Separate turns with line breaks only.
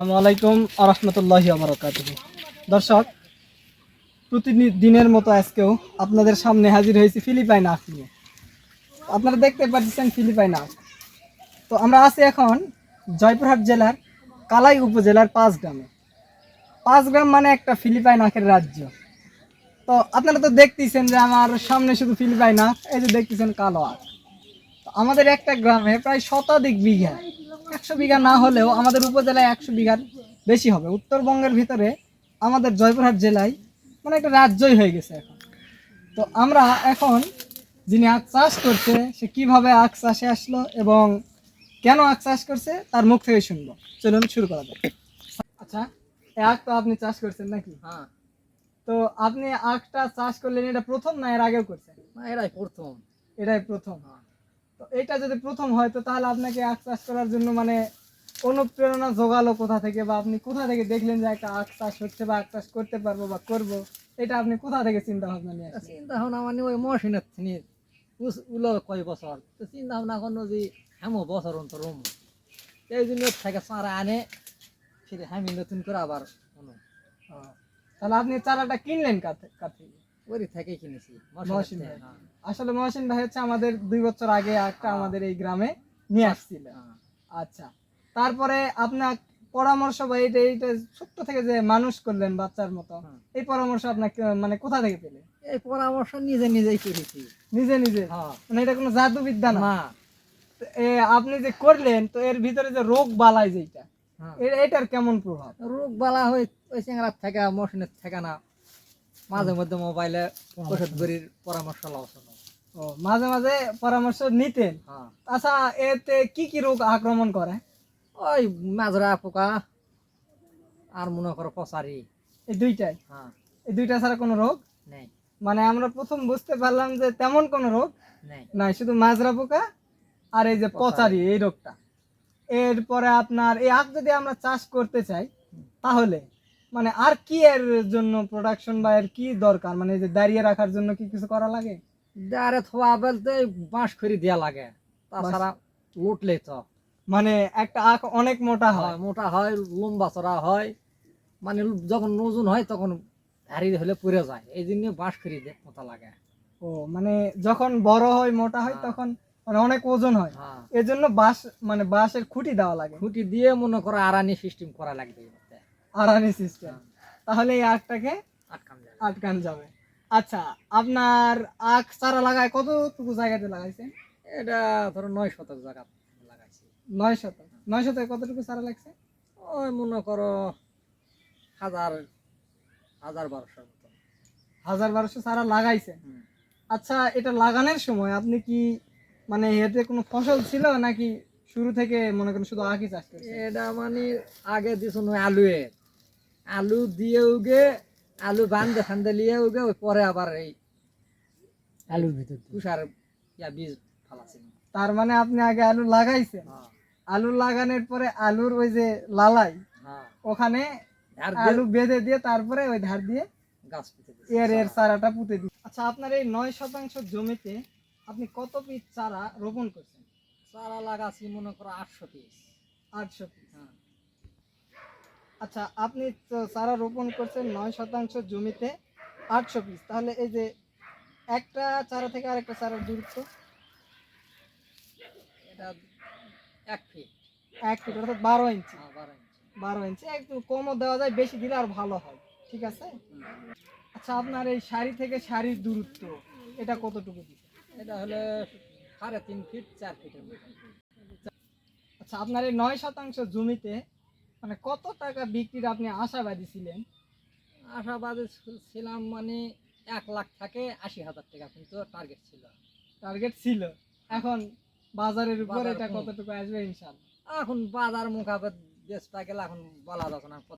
আসসালামু আলাইকুম আরহামতুল্লাহ আবরকাতুহ দর্শক, প্রতিদিনের মতো আজকেও আপনাদের সামনে হাজির হয়েছি ফিলিপাইন আখ নিয়ে। আপনারা দেখতে পাচ্ছেন ফিলিপাইন আখ। তো আমরা আছি এখন জয়পুরহাট জেলার কালাই উপজেলার পাঁচ গ্রামে। পাঁচ গ্রাম মানে একটা ফিলিপাইন আখের রাজ্য। তো আপনারা তো দেখতেছেন যে আমার সামনে শুধু ফিলিপাইন আখ, এই যে দেখতেছেন কালো আখ। আমাদের একটা গ্রামে প্রায় শতাধিক বিঘা একশো বিঘা না হলেও আমাদের উপজেলায় একশো বিঘার বেশি হবে। উত্তরবঙ্গের ভিতরে আমাদের জয়পুরহাট জেলায় মানে একটা রাজ্যই হয়ে গেছে এখন। তো আমরা এখন যিনি আখ চাষ করছে সে কীভাবে আখ চাষে আসলো এবং কেন আখ চাষ করছে তার মুখ থেকে শুনব। চলুন শুরু করা যাক। আচ্ছা এই আখ তো আপনি চাষ করছেন নাকি?
হ্যাঁ।
তো আপনি আখটা চাষ করলেন এটা প্রথম না এর আগেও করছেন?
না এরাই প্রথম।
এটাই প্রথম। তো এটা যদি প্রথম হয় তো তাহলে আপনাকে আখ চাষ করার জন্য মানে অনুপ্রেরণা জোগালো কোথা থেকে বা আপনি কোথা থেকে দেখলেন যে একটা আখ চাষ হচ্ছে বা আখ চাষ করতে পারব বা করব এটা আপনি কোথা থেকে চিন্তা ভাবনা নিয়ে
চিন্তা ভাবনা মানে ওই মশিনের থিনি উলো কয় বছর? তো চিন্তা ভাবনা করল যে হেমো বছর অন্তর এই জন্য থেকে চারা আনে ফিরে আমি নতুন করে আবার
তাহলে আপনি চারাটা কিনলেন কাছে কাথে
ওরি থেকে কিনেছি।
মহসিন ভাই। আসলে মহসিন ভাই হচ্ছে আমাদের দুই বছর আগে একটা আমাদের এই গ্রামে নিয়ে আসছিল। আচ্ছা। তারপরে আপনার পরামর্শ বা এইটা এইটা ছোট্ট থেকে যে মানুষ করলেন বাচ্চার মতো এই পরামর্শ আপনাকে মানে কোথা থেকে পেলেন?
এই পরামর্শ নিজে নিজেই করেছি।
নিজে নিজে?
হ্যাঁ।
মানে এটা কোনো জাদুবিদ্যা না? আপনি যে করলেন তো এর ভিতরে যে রোগ বালাই যেটা
হ্যাঁ।
এটার কেমন প্রভাব?
রোগ বালা হয়ে ওই চেঙ্গার থেকে মশিনের থেকে না। মাঝে মধ্যে মোবাইলে ওষুধ গরির পরামর্শ লওয়া
ও মাঝে মাঝে পরামর্শ নিতেন?
হ্যাঁ।
আচ্ছা এতে কি কি রোগ আক্রমণ করে?
ওই মাজরা পোকা আর মনে করো পচারি
এই দুইটাই?
হ্যাঁ।
এই দুইটা ছাড়া কোনো রোগ?
নেই।
মানে আমরা প্রথম বুঝতে পারলাম যে তেমন কোনো রোগ?
নেই।
নাই শুধু মাজরা পোকা আর এই যে পচারি এই রোগটা। এরপরে আপনার এই আখ যদি আমরা চাষ করতে চাই তাহলে মানে আর কি এর জন্য প্রোডাকশন বা এর কি দরকার? মানে এই যে দাঁড়িয়ে রাখার জন্য কি কিছু করা লাগে?
ডারে থোয়া বলতে বাঁশ খড়ি দেওয়া লাগে। তাছাড়া লুটলে তো।
মানে একটা আখ অনেক মোটা হয়।
মোটা হয় লম্বা চড়া হয়। মানে যখন ওজন হয় তখন ভারী হলে পুড়ে যায়। এই জন্য বাঁশ খড়ি মোটা লাগে।
ও মানে যখন বড় হয় মোটা হয়
হ্যাঁ।
তখন মানে অনেক ওজন হয়।
হ্যাঁ।
এজন্য বাঁশ মানে বাঁশের খুঁটি দেওয়া লাগে।
খুঁটি দিয়ে মনে করো আরানি সিস্টেম করা লাগবে।
আড়ানি সিস্টেম তাহলে এই আখটাকে
আটকান যাবে।
আটকান যাবে। আচ্ছা আপনার আখ চারা লাগায় কতটুকু জায়গাতে লাগাইছেন
এটা ধরো নয় শতক জায়গা লাগাইছি।
নয় শত নয় শতকে কতটুকু চারা লাগছে?
ওই মনে করো হাজার হাজার বারোশোর মতো।
হাজার বারোশো চারা লাগাইছেন
হুম।
আচ্ছা এটা লাগানোর সময় আপনি কি মানে এতে কোনো ফসল ছিল নাকি শুরু থেকে মনে করেন শুধু আখই চাষ করছেন?
এটা মানে আগে নয় আলুয়ের। আলু দিয়ে উগে আলু বান্ধে ফান্দে লিয়ে উগে ওই পরে আবার এই আলুর ভিতর তুষার ইয়া বীজ ফালাছিল
তার মানে আপনি আগে আলু লাগাইছেন।
হ্যাঁ।
আলু লাগানোর পরে আলুর ওই যে লালাই
হ্যাঁ।
ওখানে আলু বেঁধে দিয়ে তারপরে ওই ধার দিয়ে
গাছ পুঁতে।
এর এর চারাটা পুঁতে দিই আচ্ছা আপনার এই নয় শতাংশ জমিতে আপনি কত পিস চারা রোপণ করছেন?
চারা লাগাছি মনে করো আটশো পিস।
আটশো পিস।
হ্যাঁ।
আচ্ছা আপনি চারা রোপণ করছেন নয় শতাংশ জমিতে আটশো পিস। তাহলে এই যে একটা চারা থেকে আরেকটা চারার দূরত্ব?
এটা এক ফিট
এক ফিট অর্থাৎ বারো ইঞ্চি।
হ্যাঁ বারো ইঞ্চি।
বারো ইঞ্চি একটু কমও দেওয়া যায় বেশি দিলে আর ভালো হয়। ঠিক আছে? আচ্ছা আপনার এই শাড়ি থেকে শাড়ির দূরত্ব এটা কতটুকু দিচ্ছে
এটা হলে সাড়ে তিন ফিট চার ফিটের
আচ্ছা আপনার এই নয় শতাংশ জমিতে মানে কত টাকা বিক্রির আপনি আশাবাদী ছিলেন?
আশাবাদী ছিলাম মানে এক লাখ থাকে আশি হাজার টাকা কিন্তু টার্গেট ছিল।
টার্গেট ছিল। এখন বাজারের উপর এটা কতটুকু আসবে ইনশাল্লাহ
এখন বাজার মোকাবেলা বেশ গেলে এখন বলা যাচ্ছে না।